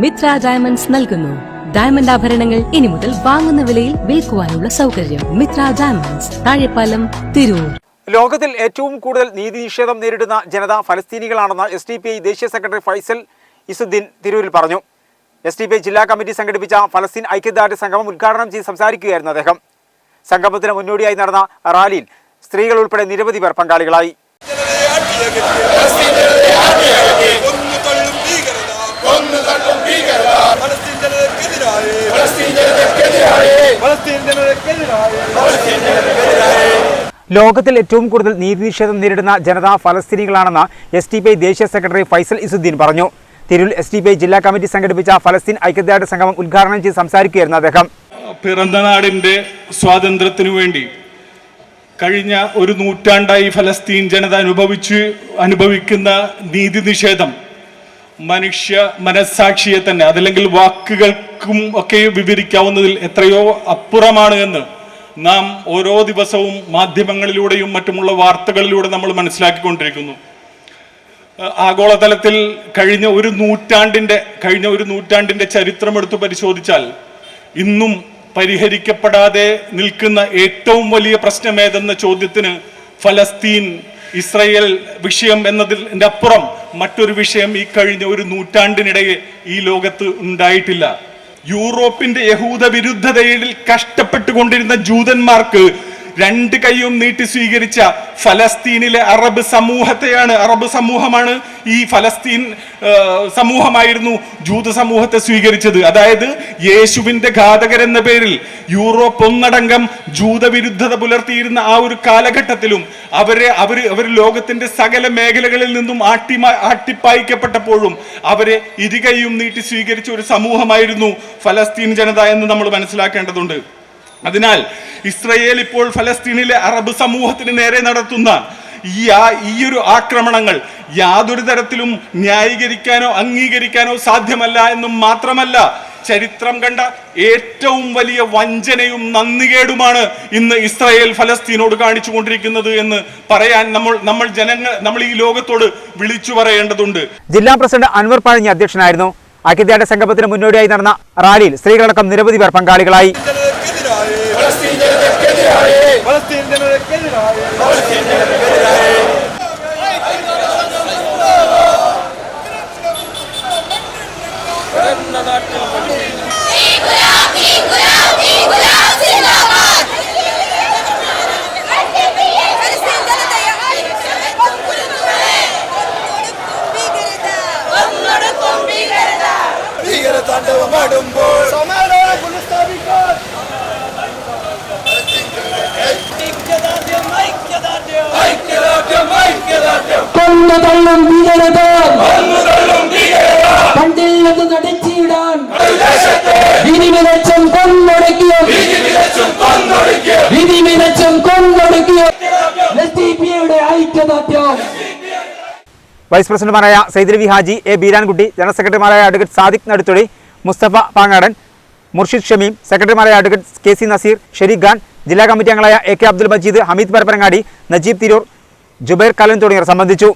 Mitra diamonds നൽകുന്നു. Diamond ആഭരണങ്ങൾ ഇനി മുതൽ വാങ്ങുന്ന വിലയിൽ വിൽക്കുവാനുള്ള സൗകര്യം മിത്ര ഡയമണ്ട്സ് താഴെപ്പാലം തിരൂർ. ലോകത്തിൽ ഏറ്റവും കൂടുതൽ നീതി നിഷേധം നേരിടുന്ന ജനത ഫലസ്തീനികളാണെന്ന് എസ് ഡി പി ഐ ദേശീയ സെക്രട്ടറി ഫൈസൽ ഇസുദ്ദീൻ തിരൂരിൽ പറഞ്ഞു. എസ് ഡി പി ഐ ജില്ലാ കമ്മിറ്റി സംഘടിപ്പിച്ച ഫലസ്തീൻ ഐക്യദാർഢ്യ സംഗമം ഉദ്ഘാടനം ചെയ്ത് സംസാരിക്കുകയായിരുന്നു അദ്ദേഹം. സംഗമത്തിന് മുന്നോടിയായി നടന്ന റാലിയിൽ സ്ത്രീകൾ ഉൾപ്പെടെ നിരവധി പേർ പങ്കാളികളായി. ലോകത്തിൽ ഏറ്റവും കൂടുതൽ നീതി നിഷേധം നേരിടുന്ന ജനത ഫലസ്തീനികളാണെന്ന് എസ് ടി പി ഐ ദേശീയ സെക്രട്ടറി ഫൈസൽ ഇസുദ്ദീൻ പറഞ്ഞു. Tirur S T P I ജില്ലാ കമ്മിറ്റി സംഘടിപ്പിച്ച ഫലസ്തീൻ ഐക്യദാർഢ്യ സംഗമം ഉദ്ഘാടനം ചെയ്ത് സംസാരിക്കുകയായിരുന്നു അദ്ദേഹം. പിറന്ന നാടിന്റെ സ്വാതന്ത്ര്യത്തിനു വേണ്ടി കഴിഞ്ഞ ഒരു നൂറ്റാണ്ടായി ഫലസ്തീൻ ജനത അനുഭവിച്ച് അനുഭവിക്കുന്ന നീതി നിഷേധം മനുഷ്യ മനസാക്ഷിയെ തന്നെ അതല്ലെങ്കിൽ വാക്കുകൾക്കും ഒക്കെ വിവരിക്കാവുന്നതിൽ എത്രയോ അപ്പുറമാണ് എന്ന് നാം ഓരോ ദിവസവും മാധ്യമങ്ങളിലൂടെയും മറ്റുമുള്ള വാർത്തകളിലൂടെ നമ്മൾ മനസ്സിലാക്കിക്കൊണ്ടിരിക്കുന്നു. ആഗോളതലത്തിൽ കഴിഞ്ഞ ഒരു നൂറ്റാണ്ടിന്റെ കഴിഞ്ഞ ഒരു നൂറ്റാണ്ടിന്റെ ചരിത്രം എടുത്തു പരിശോധിച്ചാൽ ഇന്നും പരിഹരിക്കപ്പെടാതെ നിൽക്കുന്ന ഏറ്റവും വലിയ പ്രശ്നമേതെന്ന ചോദ്യത്തിന് ഫലസ്തീൻ ഇസ്രയേൽ വിഷയം എന്നതിന്റെ അപ്പുറം മറ്റൊരു വിഷയം ഈ കഴിഞ്ഞ ഒരു നൂറ്റാണ്ടിനിടയിൽ ഈ ലോകത്ത് ഉണ്ടായിട്ടില്ല. യൂറോപ്പിന്റെ യഹൂദ വിരുദ്ധതയിൽ കഷ്ടപ്പെട്ടുകൊണ്ടിരുന്ന ജൂതന്മാർക്ക് രണ്ട് കൈയും നീട്ടി സ്വീകരിച്ച ഫലസ്തീനിലെ അറബ് സമൂഹത്തെയാണ് അറബ് സമൂഹമാണ് ഈ ഫലസ്തീൻ സമൂഹമായിരുന്നു ജൂത സമൂഹത്തെ സ്വീകരിച്ചത്. അതായത് യേശുവിന്റെ എന്ന പേരിൽ യൂറോപ്പ് ഒന്നടങ്കം ജൂതവിരുദ്ധത പുലർത്തിയിരുന്ന ആ ഒരു കാലഘട്ടത്തിലും അവരെ അവർ അവർ ലോകത്തിന്റെ സകല മേഖലകളിൽ നിന്നും ആട്ടി ആട്ടിപ്പായിക്കപ്പെട്ടപ്പോഴും അവരെ ഇരുകൈയും നീട്ടി സ്വീകരിച്ച ഒരു സമൂഹമായിരുന്നു ഫലസ്തീൻ ജനത എന്ന് നമ്മൾ മനസ്സിലാക്കേണ്ടതുണ്ട്. അതിനാൽ ഇസ്രയേൽ ഇപ്പോൾ ഫലസ്തീനിലെ അറബ് സമൂഹത്തിന് നേരെ നടത്തുന്ന ഈ ആ- ഒരു ആക്രമണങ്ങൾ യാതൊരു തരത്തിലും ന്യായീകരിക്കാനോ അംഗീകരിക്കാനോ സാധ്യമല്ല എന്നും മാത്രമല്ല ചരിത്രം കണ്ട ഏറ്റവും വലിയ വഞ്ചനയും നന്ദികേടുമാണ് ഇന്ന് ഇസ്രായേൽ ഫലസ്തീനോട് കാണിച്ചുകൊണ്ടിരിക്കുന്നത് എന്ന് പറയാൻ നമ്മൾ നമ്മൾ ജനങ്ങൾ നമ്മൾ ഈ ലോകത്തോട് വിളിച്ചു പറയേണ്ടതുണ്ട്. ജില്ലാ പ്രസിഡന്റ് അൻവർ പഴഞ്ഞി അധ്യക്ഷനായിരുന്നു. ഐക്യദാർഢ്യ സംഗമത്തിന് മുന്നോടിയായി നടന്ന റാലിയിൽ സ്ത്രീകളടക്കം നിരവധി പേർ പങ്കാളികളായി. ജനതയ്ക്കെതിരായി ഫലസ്തീൻ തള്ളും ഭീകരത. കൊന്നുതള്ളും കണ്ടിൽ നിന്ന് നടത്തിയിടാൻ. വിധി വിതച്ചും കൊന്നൊടുക്കിയ വിലച്ചും കൊന്നൊടുക്കിയ വിധി വിതച്ചും കൊന്നൊടുക്കിയ എസ് ഡി പി യുടെ ഐക്യദാർഢ്യം. വൈസ് പ്രസിഡന്റുമാരായ സൈദ് രവി ഹാജി എ ബീരാൻകുട്ടി ജനറൽ സെക്രട്ടറിമാരായ അഡ്വക്കേറ്റ് സാദിഖ് നടുത്തൊടി മുസ്തഫ പാങ്ങാടൻ മുർഷിദ് ഷമീം സെക്രട്ടറിമാരായ advocate K C Naseer Shereekh Khan ജില്ലാ കമ്മിറ്റി അംഗങ്ങളായ എ കെ അബ്ദുൽ മജീദ് ഹമീദ് പരപ്പനങ്ങാടി നജീബ് തിരൂർ ജുബൈർ കലൻ തുടങ്ങിയവർ സംബന്ധിച്ചു.